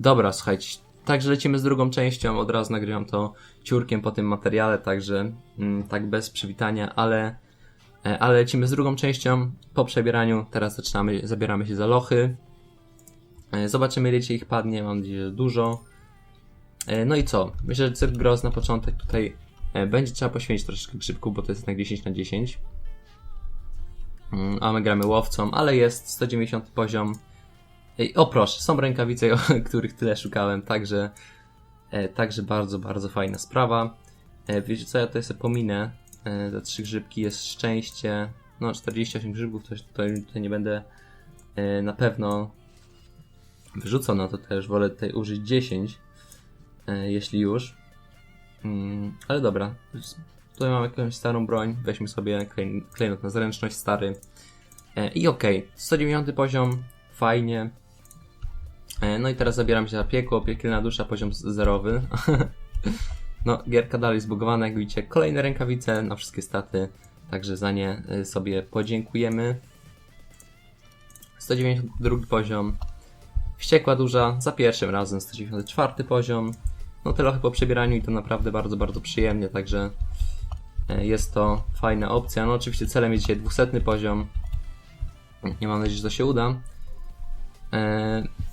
Dobra, słuchajcie, także lecimy z drugą częścią, od razu nagrywam to ciurkiem po tym materiale, także mm, tak bez przywitania, ale, e, ale lecimy z drugą częścią po przebieraniu, teraz zaczynamy, zabieramy się za lochy, E, zobaczymy ile dzisiaj ich padnie, mam nadzieję, że dużo. E, No i co? Myślę, że cyrk groz na początek tutaj będzie trzeba poświęcić troszeczkę grzybków, bo to jest jednak 10 na 10. Mm, A my gramy łowcą, ale jest 190 poziom. Ej, O proszę, są rękawice, o których tyle szukałem, także, e, także bardzo, bardzo fajna sprawa. E, Wiecie co, ja tutaj sobie pominę. E, Za trzy grzybki jest szczęście. No, 48 grzybków, to tutaj, tutaj nie będę e, na pewno wyrzucał na to też. Wolę tutaj użyć 10, e, jeśli już. Mm, ale dobra, tutaj mamy jakąś starą broń. Weźmy sobie klej, klejnot na zręczność, stary. I okej, 190 poziom, fajnie. E, No i teraz zabieram się za piekło, piekielna dusza, poziom zerowy. No, gierka dalej zbugowana, jak widzicie. Kolejne rękawice na wszystkie staty, także za nie y, sobie podziękujemy. 192 poziom. Wściekła duża, za pierwszym razem 194 poziom. No tyle po przebieraniu i to naprawdę bardzo, bardzo przyjemnie, także e, jest to fajna opcja. No oczywiście celem jest dzisiaj 200 poziom. Nie mam nadziei, że to się uda.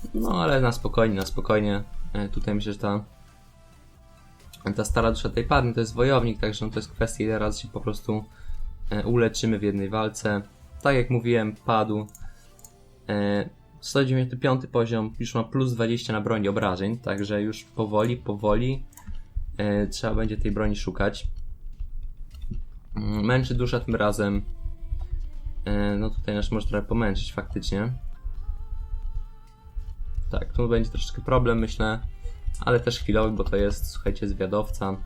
E, No ale na spokojnie, na spokojnie. E, Tutaj myślę, że ta, ta stara dusza tej padnie, to jest wojownik, także no to jest kwestia ile razy się po prostu e, uleczymy w jednej walce. Tak jak mówiłem, padł. E, 195 poziom, już ma plus 20 na broni obrażeń, także już powoli, powoli e, trzeba będzie tej broni szukać. Mm, Męczy dusza tym razem. E, no tutaj nas może trochę pomęczyć faktycznie. Tak, tu będzie troszeczkę problem, myślę, ale też chwilowy, bo to jest, słuchajcie, zwiadowca.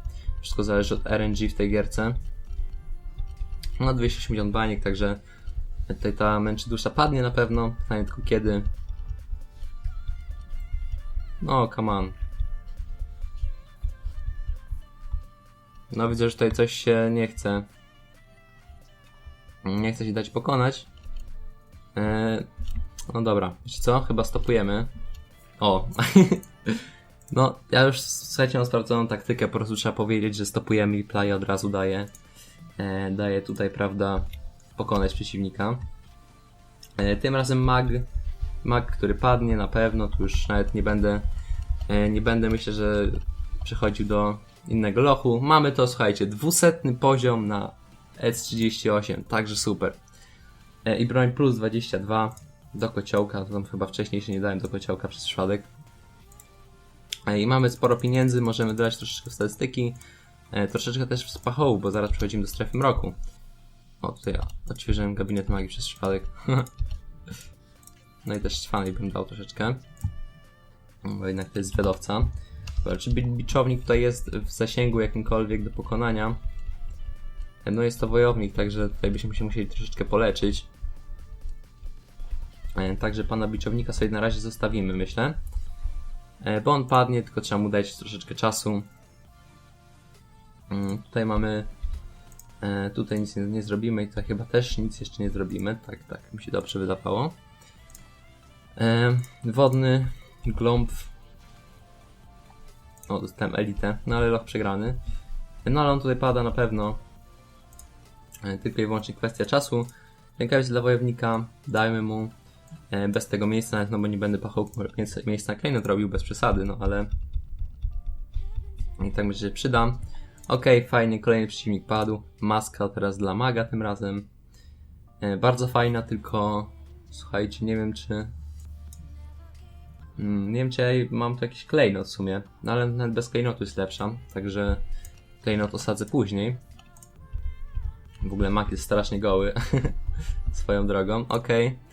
Wszystko zależy od RNG w tej gierce. No 280 baniek, także tutaj ta męczy dusza padnie na pewno, pytanie tylko kiedy. No, come on. No widzę, że tutaj coś się nie chce. Nie chce się dać pokonać. Eee, no dobra, wiecie co? Chyba stopujemy. O. no, ja już słuchajcie, mam sprawdzoną taktykę, po prostu trzeba powiedzieć, że stopujemy i play od razu daje. E, daje tutaj, prawda, pokonać przeciwnika. E, tym razem mag, mag, który padnie na pewno, tu już nawet nie będę, e, nie będę myślę, że przechodził do innego lochu. Mamy to, słuchajcie, 200 poziom na S38, także super. E, I broń plus 22 do kociołka, to tam chyba wcześniej się nie dałem do kociołka przez przypadek. E, I mamy sporo pieniędzy, możemy dodać troszeczkę w statystyki, e, troszeczkę też w spachołu, bo zaraz przechodzimy do strefy mroku. O, tutaj odświeżyłem gabinet magii przez przypadek. no i też trwanej bym dał troszeczkę. Bo jednak to jest zwiadowca. Czy bi- biczownik tutaj jest w zasięgu jakimkolwiek do pokonania? E, No jest to wojownik, także tutaj byśmy się musieli troszeczkę poleczyć. E, Także pana biczownika sobie na razie zostawimy, myślę. E, Bo on padnie, tylko trzeba mu dać troszeczkę czasu. Mm, Tutaj mamy E, tutaj nic nie, zrobimy i tutaj chyba też nic jeszcze nie zrobimy. Tak, tak, mi się dobrze wydawało. Wodny glomb. O, dostałem elitę, no ale loch przegrany. No ale on tutaj pada na pewno. Tylko i wyłącznie kwestia czasu. Rękawic dla wojownika, dajmy mu. E, bez tego miejsca, nawet no bo nie będę pachołku miejsca, klejnot robił bez przesady, no ale. I tak myślę, że przyda. Okej, fajnie, kolejny przeciwnik padł. Maska teraz dla maga tym razem. E, bardzo fajna, tylko słuchajcie, nie wiem czy. Mm, nie wiem czy ja mam tu jakiś klejnot w sumie, no ale nawet bez klejnotu jest lepsza, także klejnot osadzę później. W ogóle mag jest strasznie goły swoją drogą. Okej. E,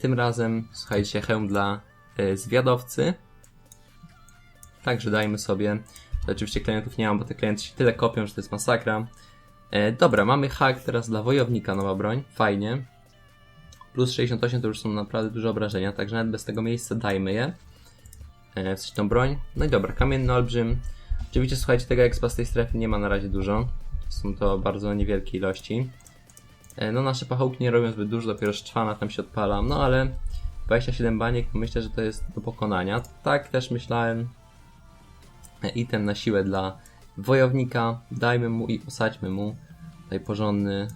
Tym razem, słuchajcie, hełm dla e, zwiadowcy. Także dajmy sobie Oczywiście klientów nie mam, bo te klienty się tyle kopią, że to jest masakra. E, dobra, mamy hack teraz dla wojownika, nowa broń. Fajnie. Plus 68 to już są naprawdę duże obrażenia, także nawet bez tego miejsca dajmy je. E, w sensie tą broń. No i dobra, kamienny olbrzym. Oczywiście słuchajcie, tego expa z tej strefy nie ma na razie dużo. Są to bardzo niewielkie ilości. E, no nasze pachołki nie robią zbyt dużo, dopiero szczwana tam się odpala. No ale 27 baniek, myślę, że to jest do pokonania. Tak też myślałem. E, Item na siłę dla wojownika. Dajmy mu i osadźmy mu. Tutaj porządny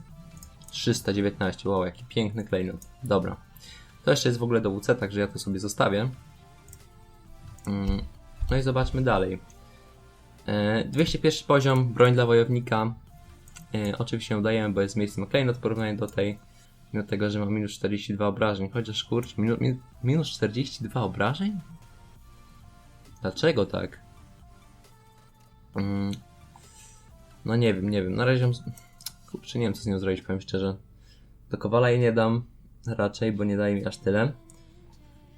319. Wow, jaki piękny klejnot. Dobra. To jeszcze jest w ogóle do WC, także ja to sobie zostawię. Mm, No i zobaczmy dalej. E, 201 poziom, broń dla wojownika. E, oczywiście udajemy, bo jest miejsce na klejnot w porównaniu do tej. Mimo tego, że ma minus 42 obrażeń. Chociaż kurczę, minu, min, minus 42 obrażeń? Dlaczego tak? Mm, no nie wiem, nie wiem. Na razie Kurczę, nie wiem co z nią zrobić, powiem szczerze. Do Kowala jej nie dam raczej, bo nie daje mi aż tyle.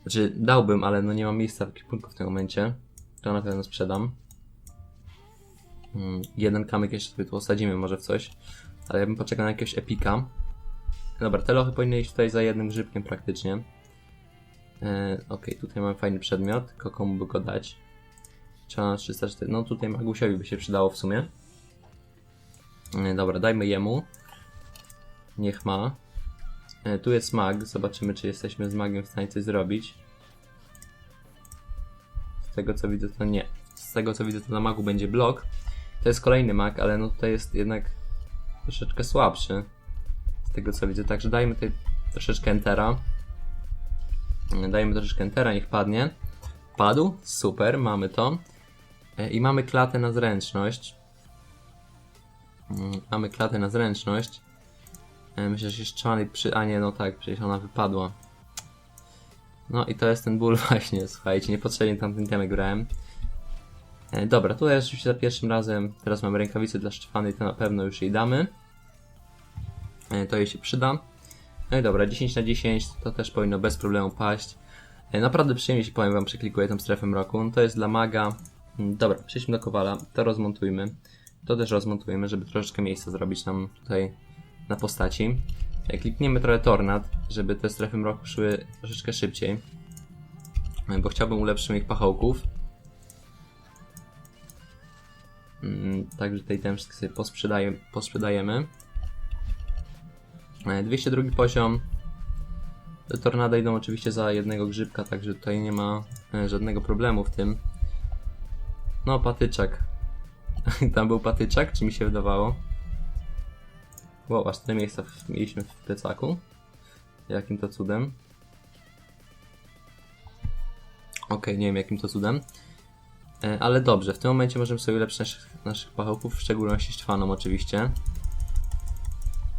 Znaczy, dałbym, ale no nie mam miejsca w ekwipunku w tym momencie. To na pewno sprzedam. Mm, jeden kamyk jeszcze sobie tu osadzimy może w coś. Ale ja bym poczekał na jakiegoś epika. Dobra, te lochy powinny iść tutaj za jednym grzybkiem praktycznie. E, Okej, tutaj mamy fajny przedmiot, tylko komu by go dać? Trzeba na 304. No tutaj Magusiowi by się przydało w sumie. E, dobra, dajmy jemu. Niech ma. E, tu jest mag, zobaczymy czy jesteśmy z magiem w stanie coś zrobić. Z tego co widzę to nie. Z tego co widzę to na magu będzie blok. To jest kolejny mag, ale no tutaj jest jednak troszeczkę słabszy. Z tego co widzę, także dajmy tutaj troszeczkę entera. Dajmy troszeczkę entera, niech padnie. Padł, super, mamy to. E, I mamy klatę na zręczność. Mm, Mamy klatę na zręczność. E, Myślę, że się szczany przy... A nie, no tak, przecież ona wypadła. No i to jest ten ból właśnie, słuchajcie, niepotrzebnie tamtym temem grałem. E, Dobra, tutaj rzeczywiście za pierwszym razem, teraz mamy rękawice dla Szczepany i to na pewno już jej damy. E, To jej się przyda. No i dobra, 10 na 10 to też powinno bez problemu paść. E, Naprawdę przyjemnie się powiem wam, przeklikuję tą strefę mroku. No To jest dla maga. Mm, Dobra, przejdźmy do kowala, to rozmontujmy. To też rozmontujemy, żeby troszeczkę miejsca zrobić nam tutaj na postaci. E, Klikniemy trochę tornad, żeby te strefy mroku szły troszeczkę szybciej. E, Bo chciałbym ulepszyć ich pachołków. Także tutaj ten wszystko sobie posprzedaje, posprzedajemy. E, 202 poziom. Te tornada idą oczywiście za jednego grzybka, także tutaj nie ma e, żadnego problemu w tym. No, patyczak. Tam był patyczak, czy mi się wydawało? Wow, aż tyle miejsca mieliśmy w plecaku. Jakim to cudem? Okej, nie wiem jakim to cudem. E, ale dobrze, w tym momencie możemy sobie ulepszyć naszych, naszych pachołków, w szczególności Szczwaną oczywiście.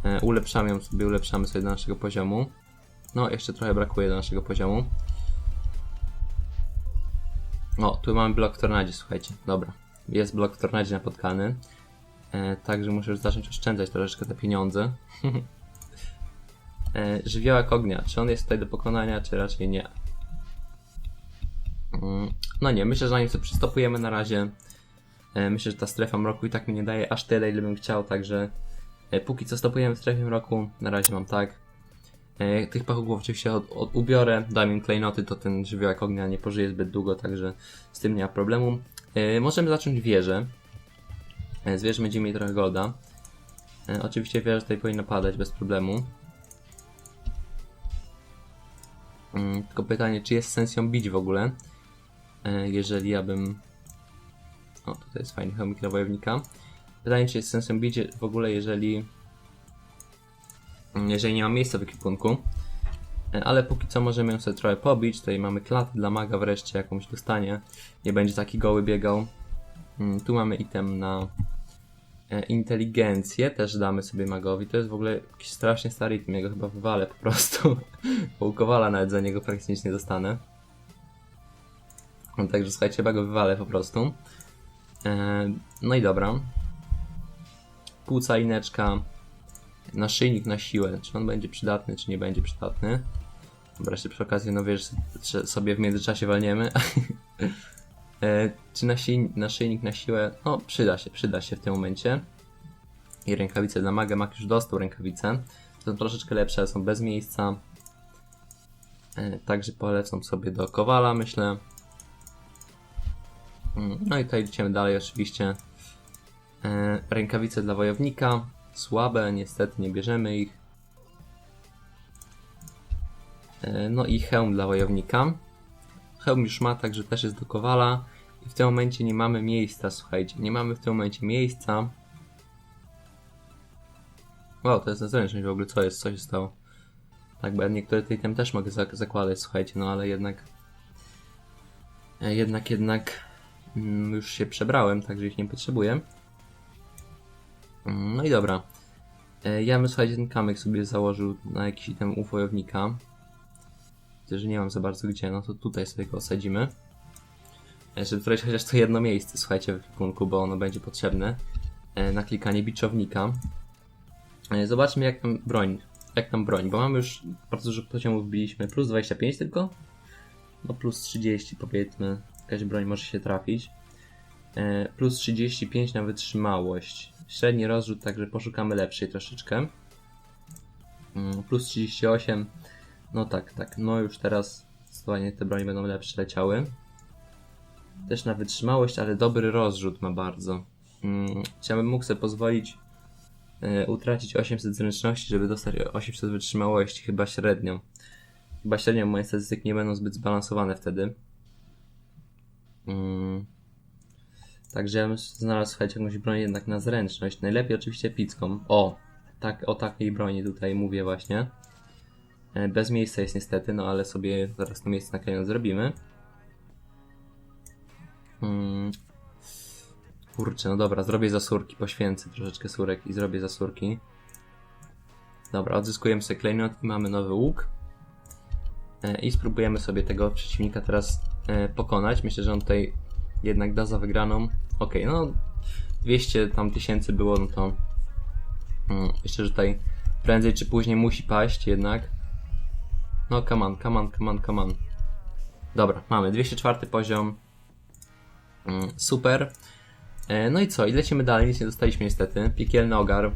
E, ulepszamy ją sobie, ulepszamy sobie do naszego poziomu. No, jeszcze trochę brakuje do naszego poziomu. O, tu mamy blok tornadzie, słuchajcie. Dobra. Jest blok tornadzie napotkany. E, także muszę już zacząć oszczędzać troszeczkę te pieniądze. e, żywiołek ognia. Czy on jest tutaj do pokonania, czy raczej nie? No nie, myślę, że na nim sobie przystopujemy na razie. E, myślę, że ta strefa mroku i tak mi nie daje aż tyle, ile bym chciał, także e, póki co stopujemy w strefie mroku. Na razie mam tak. E, Tych pachołków oczywiście od, od, ubiorę, dam im klejnoty, to ten żywiołek ognia nie pożyje zbyt długo, także z tym nie ma problemu. Możemy zacząć wieżę. Z wieży będziemy mieli trochę golda. Oczywiście wieża tutaj powinna padać bez problemu. Mm, Tylko pytanie, czy jest sens ją bić w ogóle? E, Jeżeli ja bym... O, tutaj jest fajny chomik dla wojownika. Pytanie, czy jest sens ją bić w ogóle, jeżeli... Jeżeli nie ma miejsca w ekwipunku. E, Ale póki co możemy ją sobie trochę pobić. Tutaj mamy klatę dla maga wreszcie jakąś dostanie. Nie będzie taki goły biegał. Mm, Tu mamy item na e, inteligencję. Też damy sobie magowi. To jest w ogóle jakiś strasznie stary item. Ja go chyba wywalę po prostu. Bo u Kowala nawet za niego praktycznie nie dostanę. Także słuchajcie, chyba go wywalę po prostu. E, No i dobra. Płuca ineczka. Naszyjnik na siłę. Czy on będzie przydatny, czy nie będzie przydatny? Dobra, jeszcze przy okazji, no wiesz, sobie w międzyczasie walniemy. e, czy naszyj, naszyjnik na siłę? No, przyda się, przyda się w tym momencie. I rękawice dla maga. Mag już dostał rękawice. Są troszeczkę lepsze, są bez miejsca. E, także polecą sobie do Kowala, myślę. No i tutaj idziemy dalej oczywiście. E, rękawice dla wojownika. Słabe, niestety nie bierzemy ich. E, No i hełm dla wojownika. Hełm już ma, także też jest do kowala. I w tym momencie nie mamy miejsca, słuchajcie. Nie mamy w tym momencie miejsca. Wow, to jest niezręczność w ogóle. Co jest? Co się stało? Tak, bo ja niektóre tej tem też mogę zak- zakładać, słuchajcie, no ale jednak. e, Jednak, jednak. Mm, Już się przebrałem, także ich nie potrzebuję. Mm, No i dobra. E, Ja bym, słuchajcie, ten kamyk sobie założył na jakiś item u wojownika. Widzę, że nie mam za bardzo gdzie, no to tutaj sobie go osadzimy. E, Żeby wejść chociaż to jedno miejsce, słuchajcie, w ekwipunku, bo ono będzie potrzebne e, na klikanie biczownika. Zobaczmy jak tam broń, jak tam broń, bo mamy już bardzo dużo poziomów wbiliśmy, plus 25 tylko? No plus 30 powiedzmy, jakaś broń może się trafić. E, Plus 35 na wytrzymałość. Średni rozrzut, także poszukamy lepszej troszeczkę. Mm, Plus 38. No tak, tak. No już teraz zdecydowanie te broni będą lepsze leciały. Też na wytrzymałość, ale dobry rozrzut ma bardzo. Mm, Chciałbym mógł sobie pozwolić e, utracić 800 zręczności, żeby dostać 800 wytrzymałości, chyba średnią. Chyba średnio moje statystyki nie będą zbyt zbalansowane wtedy. Mm. Także ja bym znalazł słuchajcie, jakąś broń jednak na zręczność. Najlepiej oczywiście epicką. O! Tak, o takiej broni tutaj mówię właśnie. E, Bez miejsca jest niestety, no ale sobie zaraz to miejsce na koniec zrobimy. Mm. Kurczę, no dobra, zrobię zasurki, poświęcę troszeczkę surek i zrobię zasurki. Dobra, odzyskujemy sobie klejnot i mamy nowy łuk. E, I spróbujemy sobie tego przeciwnika teraz pokonać. Myślę, że on tutaj jednak da za wygraną. Okej, no 200 tam tysięcy było, no to mm, myślę, że tutaj prędzej czy później musi paść jednak. No come on, come on, come on, come on. Dobra, mamy 204 poziom. Mm, super. E, No i co? I lecimy dalej, nic nie dostaliśmy niestety. Piekielny ogar e,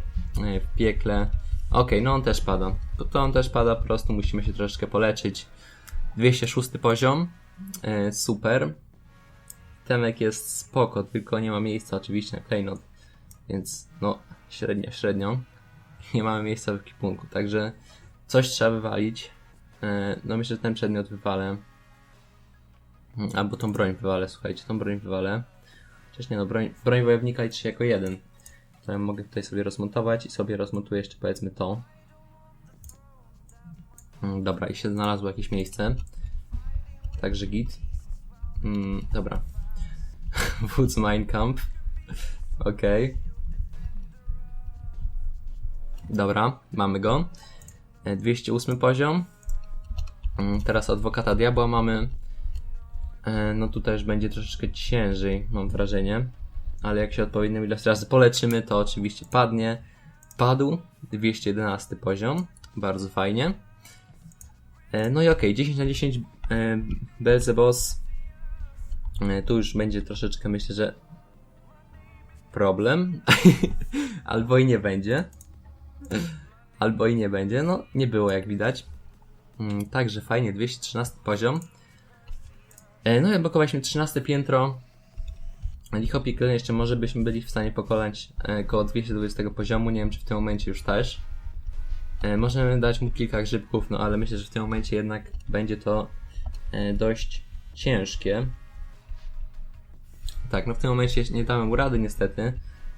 w piekle. Okej, no on też pada. To on też pada, po prostu musimy się troszeczkę poleczyć. 206 poziom. E, Super. Temek jest spoko, tylko nie ma miejsca oczywiście na klejnot. Więc no, średnio, średnio. Nie mamy miejsca w ekipunku, także coś trzeba wywalić. E, No myślę, że ten przedmiot wywalę. Albo tą broń wywalę, słuchajcie, tą broń wywalę. Nie no, broń, broń wojownika liczy jako jeden. To mogę tutaj sobie rozmontować i sobie rozmontuję jeszcze powiedzmy to. Mm, Dobra, i się znalazło jakieś miejsce. Także git. Mm, dobra. Woods Mein Camp. Okej. Dobra, mamy go. E, 208 poziom. Mm, Teraz adwokata diabła mamy. E, No tu też będzie troszeczkę ciężej, mam wrażenie. Ale jak się odpowiednią ilość razy poleczymy, to oczywiście padnie. Padł. 211 poziom. Bardzo fajnie. E, No i okej, 10 na 10 e, Belzebos. E, Tu już będzie troszeczkę, myślę, że problem. Albo i nie będzie. Albo i nie będzie. No, nie było jak widać. Mm, Także fajnie, 213 poziom. E, No i odblokowaliśmy 13 piętro. Licho Pickle jeszcze może byśmy byli w stanie pokonać e, koło 220 poziomu. Nie wiem, czy w tym momencie już też. E, Możemy dać mu kilka grzybków, no ale myślę, że w tym momencie jednak będzie to e, dość ciężkie. Tak, no w tym momencie nie dałem mu rady niestety.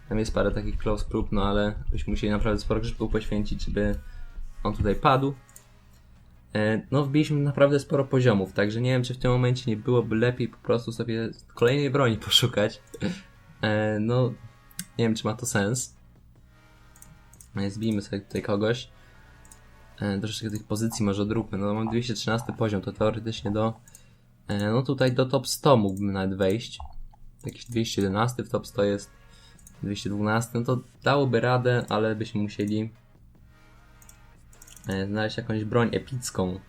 Tam jest parę takich close prób, no ale byśmy musieli naprawdę sporo grzybków poświęcić, żeby on tutaj padł. E, No, wbiliśmy naprawdę sporo poziomów, także nie wiem, czy w tym momencie nie byłoby lepiej po prostu sobie kolejnej broni poszukać. E, No, nie wiem, czy ma to sens. E, Zbijmy sobie tutaj kogoś. E, Troszeczkę tych pozycji może odróbmy. No, mam 213 poziom, to teoretycznie do. e, No, tutaj do top 100 mógłbym nawet wejść. Jakiś 211 w top 100 jest. 212, no to dałoby radę, ale byśmy musieli e, znaleźć jakąś broń epicką,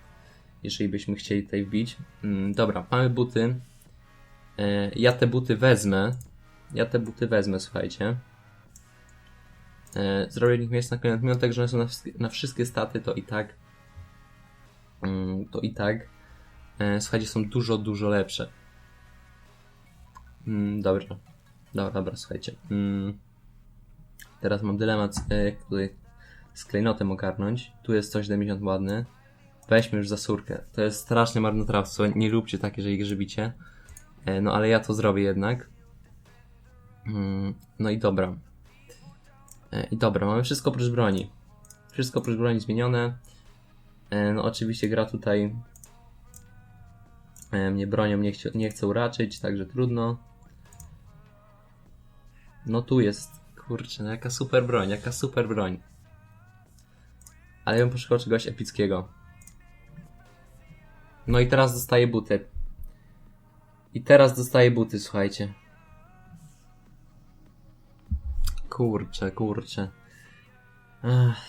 jeżeli byśmy chcieli tutaj wbić. Mm, dobra, mamy buty. Ja te buty wezmę. Ja te buty wezmę, słuchajcie. E, zrobię w nich miejsce na koniec. Mimo tego, że one są na, na wszystkie staty, to i tak. Mm, to i tak. E, słuchajcie, są dużo, dużo lepsze. Mm, dobra. Dobra, dobra, słuchajcie. Mm. Teraz mam dylemat, e, tutaj z klejnotem ogarnąć. Tu jest 170 ładny. Weźmy już za surkę. To jest straszne marnotrawstwo. Nie róbcie tak, jeżeli grzybicie. No ale ja to zrobię jednak. No i dobra. I dobra, mamy wszystko oprócz broni. Wszystko oprócz broni zmienione. E, no oczywiście gra tutaj e, mnie bronią nie, chci- nie chce uraczyć, także trudno. No tu jest, kurczę, no jaka super broń, jaka super broń. Ale ja bym poszukał czegoś epickiego. No i teraz dostaję buty. I teraz dostaję buty, słuchajcie. Kurczę, kurczę. Ach.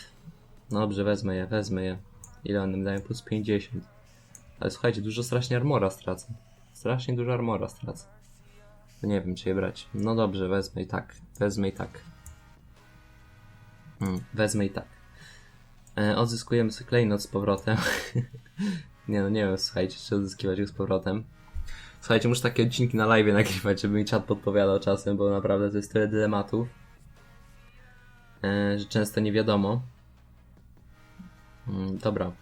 Dobrze, wezmę je, wezmę je. Ile one dają? Plus 50. Ale słuchajcie, dużo strasznie armora stracę. Strasznie dużo armora stracę. Nie wiem, czy je brać. No dobrze, wezmę i tak. Wezmę i tak. Mm, wezmę i tak. E, odzyskujemy sobie klejnot z powrotem. nie no, nie wiem, słuchajcie, czy odzyskiwać go z powrotem. Słuchajcie, muszę takie odcinki na live nagrywać, żeby mi czat podpowiadał czasem, bo naprawdę to jest tyle dylematów, że często nie wiadomo. Mm, dobra.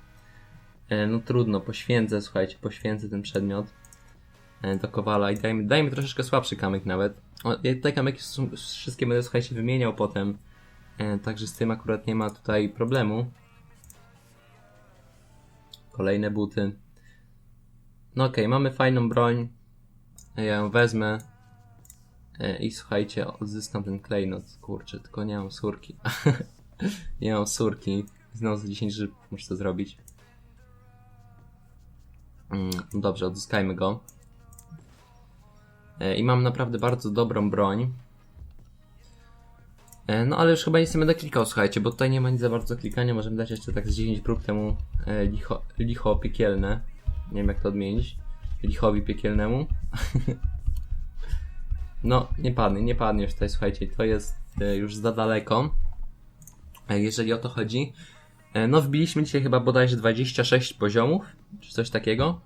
E, no trudno, poświęcę, słuchajcie, poświęcę ten przedmiot e, do kowala i dajmy, dajmy troszeczkę słabszy kamyk nawet. O, ja te kamyki wszystkie będę, słuchajcie, wymieniał potem, e, także z tym akurat nie ma tutaj problemu. Kolejne buty. No okej, mamy fajną broń. Ja ją wezmę. E, I słuchajcie, odzyskam ten klejnot. Kurczę, tylko nie mam surki. nie mam surki. Znowu za 10 żyb muszę to zrobić. Mm, dobrze, odzyskajmy go. E, I mam naprawdę bardzo dobrą broń. E, No ale już chyba nic nie będę klikał, słuchajcie, bo tutaj nie ma nic za bardzo klikania. Możemy dać jeszcze tak z 10 prób temu licho, licho piekielne. Nie wiem jak to odmienić. Lichowi piekielnemu. no, nie padnie, nie padnie już tutaj, słuchajcie, to jest e, już za daleko. E, jeżeli o to chodzi. E, no, wbiliśmy dzisiaj chyba bodajże 26 poziomów, czy coś takiego.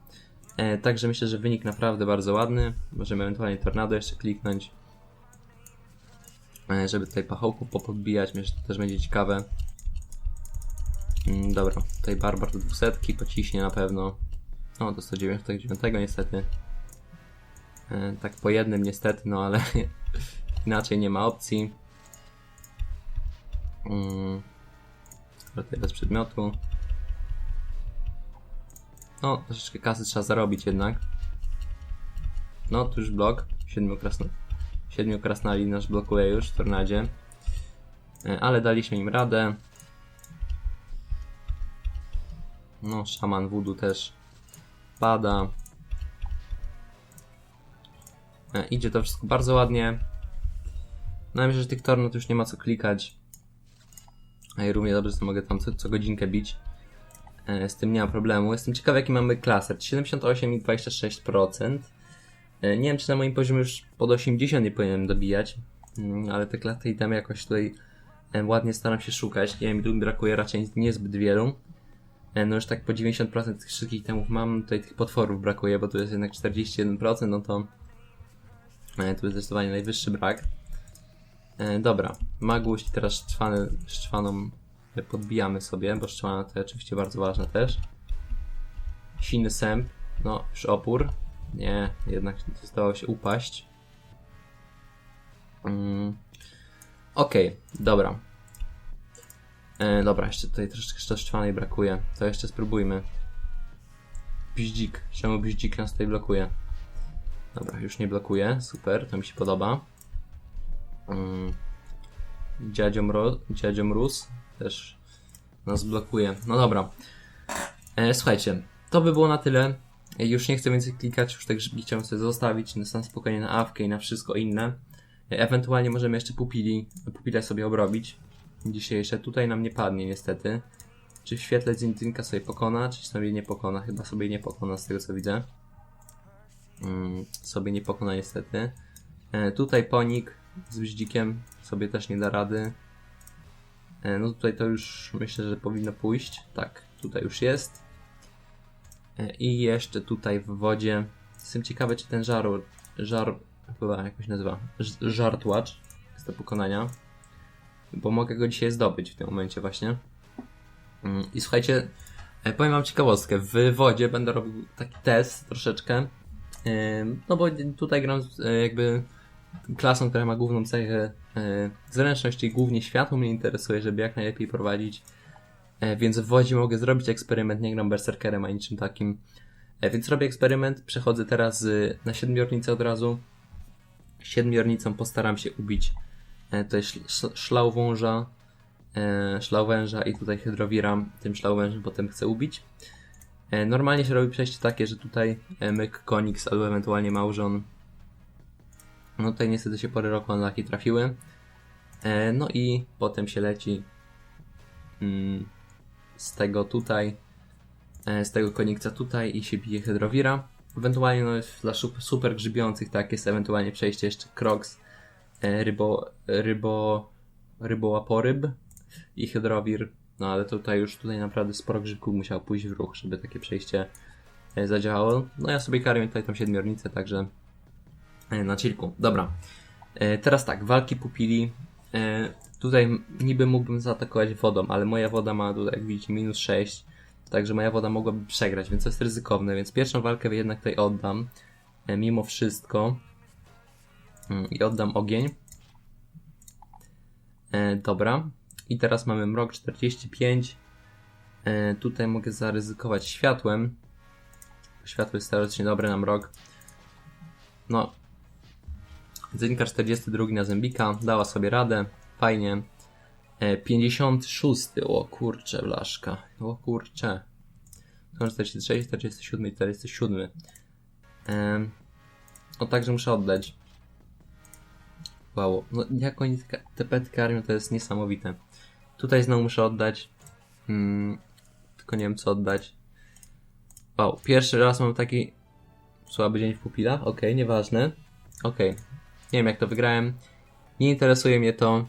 Także myślę, że wynik naprawdę bardzo ładny. Możemy ewentualnie tornado jeszcze kliknąć. Żeby tutaj pachołków popodbijać, myślę, że to też będzie ciekawe. Mm, dobra, tutaj Barbar do 200 pociśnie na pewno. No, do 199 niestety. E, tak po jednym niestety, no ale inaczej nie ma opcji. Mm. Dobra, Tutaj bez przedmiotu. No, troszeczkę kasy trzeba zarobić jednak. No, tu już blok. Siedmiu, krasno... Siedmiu krasnali nas blokuje już w tornadzie. E, Ale daliśmy im radę. No, szaman voodoo też pada. E, Idzie to wszystko bardzo ładnie. No myślę, że tych tornad już nie ma co klikać. A i równie dobrze że mogę tam co, co godzinkę bić. E, Z tym nie ma problemu. Jestem ciekawy jaki mamy klaser. 78 i 26%. E, Nie wiem czy na moim poziomie już pod 80 nie powinienem dobijać. Mm, Ale te klaty i tam jakoś tutaj ładnie staram się szukać. Nie wiem, tu mi brakuje raczej niezbyt wielu. No już tak po 90% tych wszystkich temów mam, tutaj tych potworów brakuje, bo tu jest jednak 41%, no to e, tu jest zdecydowanie najwyższy brak. E, dobra, Maguś teraz szczwany, szczwaną e, podbijamy sobie, bo szczwana to oczywiście bardzo ważne też. Siny sęp, no już opór. Nie, jednak zdało się upaść. Mm. Okej, dobra. E, dobra, jeszcze tutaj troszeczkę szczwanej brakuje. To jeszcze spróbujmy. Bździk. Czemu bździk nas tutaj blokuje? Dobra, już nie blokuje. Super, to mi się podoba. Mm. Dziadzio, Mróz też nas blokuje. No dobra. E, słuchajcie, to by było na tyle. E, Już nie chcę więcej klikać, już grzybki chciałem sobie zostawić na sam spokojnie na awkę i na wszystko inne. E, Ewentualnie możemy jeszcze pupili, pupile sobie obrobić dzisiejsze. Tutaj nam nie padnie niestety. Czy w świetle Zintynka sobie pokona, czy sobie nie pokona? Chyba sobie nie pokona z tego co widzę. Mm, sobie nie pokona niestety. E, tutaj ponik z bździkiem sobie też nie da rady. E, no tutaj to już myślę, że powinno pójść. Tak, tutaj już jest. E, I jeszcze tutaj w wodzie. Jestem ciekawy, czy ten żar, żar chyba jakoś nazywa, żartłacz jest do pokonania. Bo mogę go dzisiaj zdobyć w tym momencie właśnie. Mm, I słuchajcie, powiem wam ciekawostkę. W wodzie będę robił taki test troszeczkę. No bo tutaj gram e, jakby klasą, która ma główną cechę e, zręczność i głównie światło mnie interesuje, żeby jak najlepiej prowadzić. E, Więc w wodzie mogę zrobić eksperyment, nie gram berserkerem ani niczym takim. Więc robię eksperyment, przechodzę teraz y, na siedmiornicę od razu. Siedmiornicą postaram się ubić e, tutaj szl- sz- szlauwąża, e, szlauwęża i tutaj hydrowira tym szlauwężem potem chcę ubić. E, Normalnie się robi przejście takie, że tutaj e, myk, koniks albo ewentualnie małżon. No tutaj niestety się pory roku unlucky trafiły. E, No i potem się leci mm, z tego tutaj, z tego konikca tutaj i się bije hydrowira. Ewentualnie no, dla super grzybiących tak jest ewentualnie przejście jeszcze kroks, rybo, rybo, rybołaporyb i hydrowir. No ale tutaj już tutaj naprawdę sporo grzybków musiał pójść w ruch, żeby takie przejście e, zadziałało. No ja sobie karmię tutaj tą siedmiornicę, także e, na chillku. Dobra. E, teraz tak, walki pupili. Tutaj niby mógłbym zaatakować wodą, ale moja woda ma tutaj, jak widzicie, minus 6. Także moja woda mogłaby przegrać, więc to jest ryzykowne. Więc pierwszą walkę jednak tutaj oddam. Mimo wszystko. Mm, I oddam ogień. Dobra. I teraz mamy mrok 45. E, tutaj mogę zaryzykować światłem. Światło jest teoretycznie dobre na mrok. No. Dzinka 42 na Zębika. Dała sobie radę. Fajnie. E, 56. O kurcze, blaszka. O kurcze. 46, 47 i 47. E, o także muszę oddać. Wow, no jak oni te petki karmią, to jest niesamowite. Tutaj znowu muszę oddać. Mm, tylko nie wiem co oddać. Wow, pierwszy raz mam taki słaby dzień w pupilach. Okej, nieważne. Okej, nie wiem jak to wygrałem. Nie interesuje mnie to.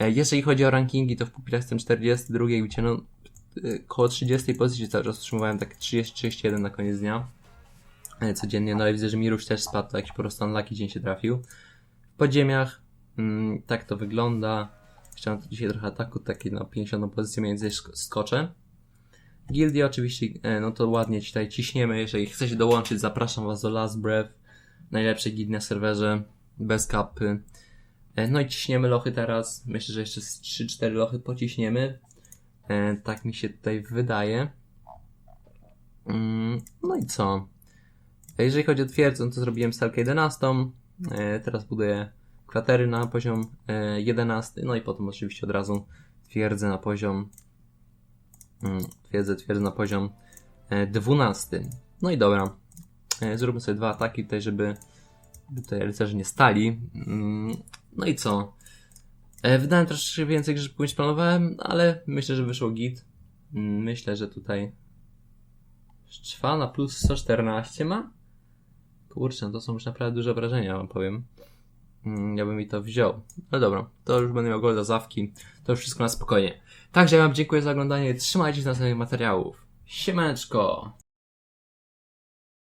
E, Jeżeli chodzi o rankingi, to w pupilach jestem 42, gdzie no y, koło 30 pozycji cały czas utrzymywałem tak 30-31 na koniec dnia. E, Codziennie, no ale widzę, że Miruś też spadł, jakiś po prostu unlucky dzień się trafił. W podziemiach mm, tak to wygląda. Chciałem dzisiaj trochę ataku, taki na 50 pozycję między sk- skoczę. Gildie oczywiście, e, no to ładnie tutaj ciśniemy. Jeżeli chcecie dołączyć, zapraszam was do Last Breath. Najlepszej gildii na serwerze, bez kapy. E, No i ciśniemy lochy teraz. Myślę, że jeszcze z 3-4 lochy pociśniemy. E, Tak mi się tutaj wydaje. Mm, No i co? Jeżeli chodzi o twierdzę, no to zrobiłem stalkę 11. E, Teraz buduję kwatery na poziom e, 11. No i potem oczywiście od razu twierdzę na poziom mm, twierdzę, twierdzę na poziom e, 12. No i dobra. E, Zróbmy sobie dwa ataki tutaj, żeby tutaj rycerze nie stali. Mm, No i co? E, Wydałem troszeczkę więcej grzybków niż planowałem, ale myślę, że wyszło git. Myślę, że tutaj Szczwa na plus 114 ma? Kurczę, no to są już naprawdę duże wrażenia, wam powiem. Mm, Ja bym mi to wziął. Ale dobra, to już będę miał golda zawki. To już wszystko na spokojnie. Także ja wam dziękuję za oglądanie. Trzymajcie się następnych materiałów. Siemaneczko!